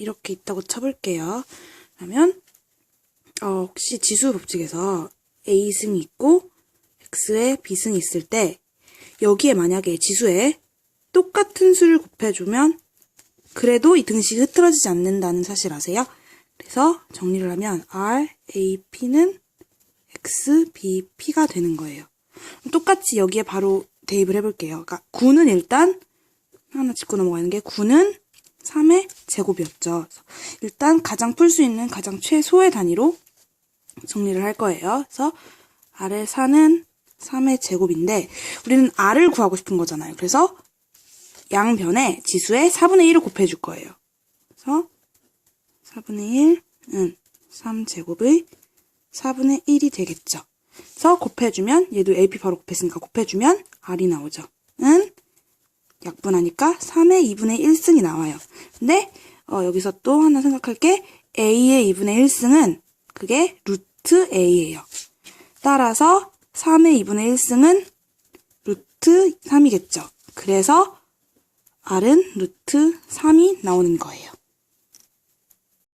이렇게 있다고 쳐볼게요. 그러면 어, 혹시 지수 법칙에서 A승이 있고 X에 B승이 있을 때 여기에 만약에 지수에 똑같은 수를 곱해주면 그래도 이 등식이 흐트러지지 않는다는 사실 아세요? 그래서 정리를 하면 R, A, P는 X, B, P가 되는 거예요. 똑같이 여기에 바로 대입을 해볼게요. 그러니까 9는 일단 하나 짚고 넘어가는 게 9는 3의 제곱이었죠. 일단 가장 풀 수 있는 가장 최소의 단위로 정리를 할 거예요. 그래서 R의 4는 3의 제곱인데 우리는 R을 구하고 싶은 거잖아요. 그래서 양변에 지수에 4분의 1을 곱해줄 거예요. 그래서 4분의 1은 3제곱의 4분의 1이 되겠죠. 그래서 곱해주면 얘도 AP 바로 곱했으니까 곱해주면 R이 나오죠. 은 약분하니까 3의 2분의 1승이 나와요. 근데 어, 여기서 또 하나 생각할 게 A의 2분의 1승은 그게 루트 A예요. 따라서 3의 2분의 1승은 루트 3이겠죠. 그래서 R은 루트 3이 나오는 거예요.